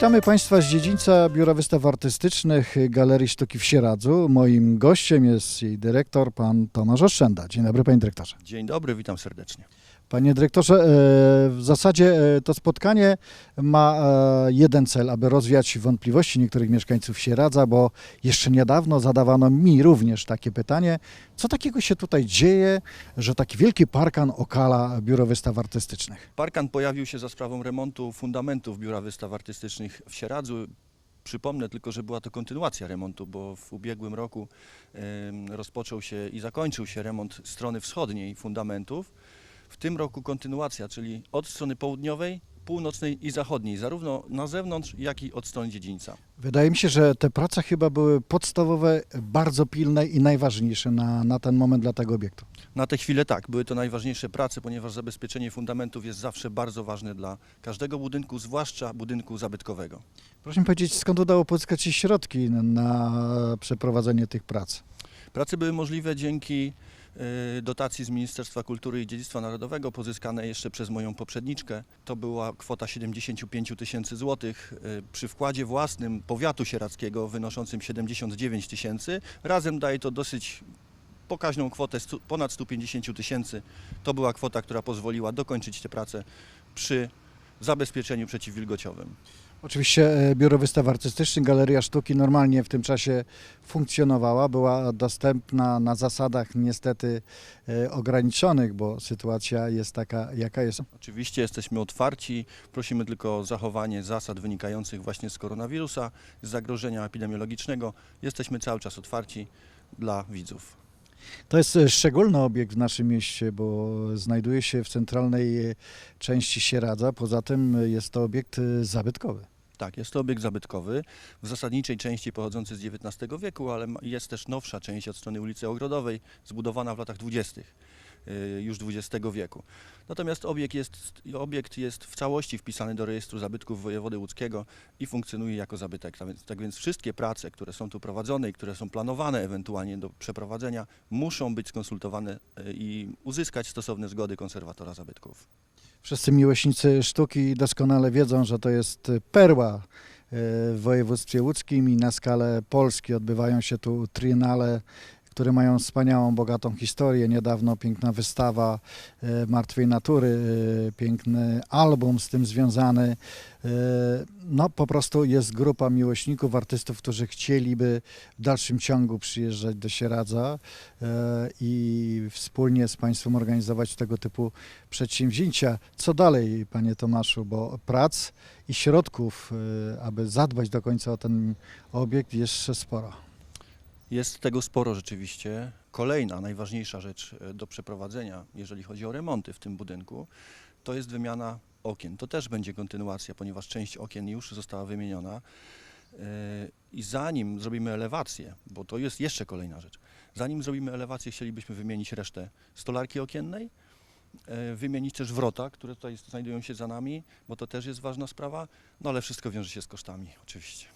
Witamy Państwa z dziedzińca Biura Wystaw Artystycznych Galerii Sztuki w Sieradzu. Moim gościem jest jej dyrektor, pan Tomasz Oszczęda. Dzień dobry, panie dyrektorze. Dzień dobry, witam serdecznie. Panie dyrektorze, e, w zasadzie e, to spotkanie ma e, jeden cel, aby rozwiać wątpliwości niektórych mieszkańców Sieradza, bo jeszcze niedawno zadawano mi również takie pytanie, co takiego się tutaj dzieje, że taki wielki parkan okala Biuro Wystaw Artystycznych. Parkan pojawił się za sprawą remontu fundamentów Biura Wystaw Artystycznych w Sieradzu. Przypomnę tylko, że była to kontynuacja remontu, bo w ubiegłym roku rozpoczął się i zakończył się remont strony wschodniej fundamentów. W tym roku kontynuacja, czyli od strony południowej, północnej i zachodniej, zarówno na zewnątrz, jak i od strony dziedzińca. Wydaje mi się, że te prace chyba były podstawowe, bardzo pilne i najważniejsze na, na ten moment dla tego obiektu. Na tę chwilę tak, były to najważniejsze prace, ponieważ zabezpieczenie fundamentów jest zawsze bardzo ważne dla każdego budynku, zwłaszcza budynku zabytkowego. Proszę mi powiedzieć, skąd udało pozyskać się środki na, na przeprowadzenie tych prac? Prace były możliwe dzięki dotacji z Ministerstwa Kultury i Dziedzictwa Narodowego, pozyskanej jeszcze przez moją poprzedniczkę. To była kwota 75 tysięcy złotych y, przy wkładzie własnym powiatu sieradzkiego wynoszącym 79 tysięcy. Razem daje to dosyć pokaźną kwotę ponad 150 tysięcy. To była kwota, która pozwoliła dokończyć te prace przy zabezpieczeniu przeciwwilgociowym. Oczywiście e, Biuro Wystaw Artystycznych, Galeria Sztuki normalnie w tym czasie funkcjonowała, była dostępna na zasadach niestety e, ograniczonych, bo sytuacja jest taka, jaka jest. Oczywiście jesteśmy otwarci, prosimy tylko o zachowanie zasad wynikających właśnie z koronawirusa, z zagrożenia epidemiologicznego. Jesteśmy cały czas otwarci dla widzów. To jest e, szczególny obiekt w naszym mieście, bo znajduje się w centralnej części Sieradza. Poza tym jest to obiekt zabytkowy. Tak, jest to obiekt zabytkowy, w zasadniczej części pochodzący z XIX wieku, ale jest też nowsza część od strony ulicy Ogrodowej, zbudowana w latach 20. y, już XX wieku. Natomiast obiekt jest, obiekt jest w całości wpisany do rejestru zabytków wojewody łódzkiego i funkcjonuje jako zabytek. Tak więc, tak więc wszystkie prace, które są tu prowadzone i które są planowane ewentualnie do przeprowadzenia, muszą być skonsultowane y, i uzyskać stosowne zgody konserwatora zabytków. Wszyscy miłośnicy sztuki doskonale wiedzą, że to jest perła e, w województwie łódzkim i na skalę Polski odbywają się tu triennale, które mają wspaniałą, bogatą historię. Niedawno piękna wystawa e, Martwej Natury, e, piękny album z tym związany. No po prostu jest grupa miłośników, artystów, którzy chcieliby w dalszym ciągu przyjeżdżać do Sieradza i wspólnie z Państwem organizować tego typu przedsięwzięcia. Co dalej, Panie Tomaszu, bo prac i środków, y, aby zadbać do końca o ten obiekt, jeszcze sporo. Jest tego sporo rzeczywiście. Kolejna, najważniejsza rzecz e, do przeprowadzenia, jeżeli chodzi o remonty w tym budynku, to jest wymiana okien. To też będzie kontynuacja, ponieważ część okien już została wymieniona. E, I zanim zrobimy elewację, bo to jest jeszcze kolejna rzecz, zanim zrobimy elewację, chcielibyśmy wymienić resztę stolarki okiennej, e, wymienić też wrota, które tutaj znajdują się za nami, bo to też jest ważna sprawa, no ale wszystko wiąże się z kosztami, oczywiście.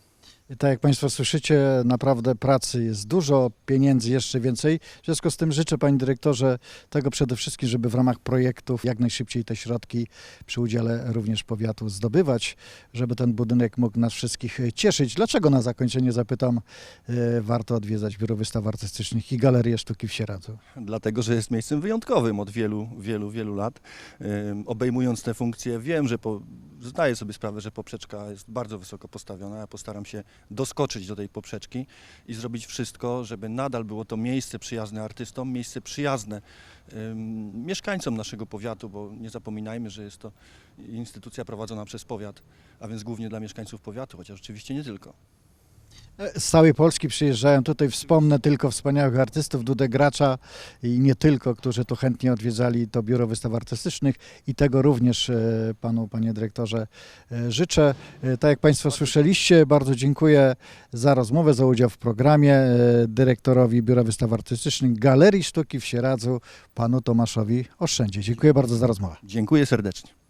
I tak jak Państwo słyszycie, naprawdę pracy jest dużo, pieniędzy jeszcze więcej. W związku z tym życzę Panie Dyrektorze tego przede wszystkim, żeby w ramach projektów jak najszybciej te środki przy udziale również powiatu zdobywać, żeby ten budynek mógł nas wszystkich cieszyć. Dlaczego na zakończenie zapytam, e, warto odwiedzać Biuro Wystaw Artystycznych i Galerię Sztuki w Sieradzu? Dlatego, że jest miejscem wyjątkowym od wielu, wielu, wielu lat. Obejmując te funkcje, wiem, że po, zdaję sobie sprawę, że poprzeczka jest bardzo wysoko postawiona. Ja postaram się doskoczyć do tej poprzeczki i zrobić wszystko, żeby nadal było to miejsce przyjazne artystom, miejsce przyjazne ym, mieszkańcom naszego powiatu, bo nie zapominajmy, że jest to instytucja prowadzona przez powiat, a więc głównie dla mieszkańców powiatu, chociaż oczywiście nie tylko. Z całej Polski przyjeżdżają tutaj, wspomnę tylko wspaniałych artystów, Dudę Gracza i nie tylko, którzy tu chętnie odwiedzali to Biuro Wystaw Artystycznych i tego również e, panu, panie dyrektorze, e, życzę. E, Tak jak państwo słyszeliście, bardzo dziękuję za rozmowę, za udział w programie dyrektorowi Biura Wystaw Artystycznych Galerii Sztuki w Sieradzu, panu Tomaszowi Oszczędzie. Dziękuję bardzo za rozmowę. Dziękuję serdecznie.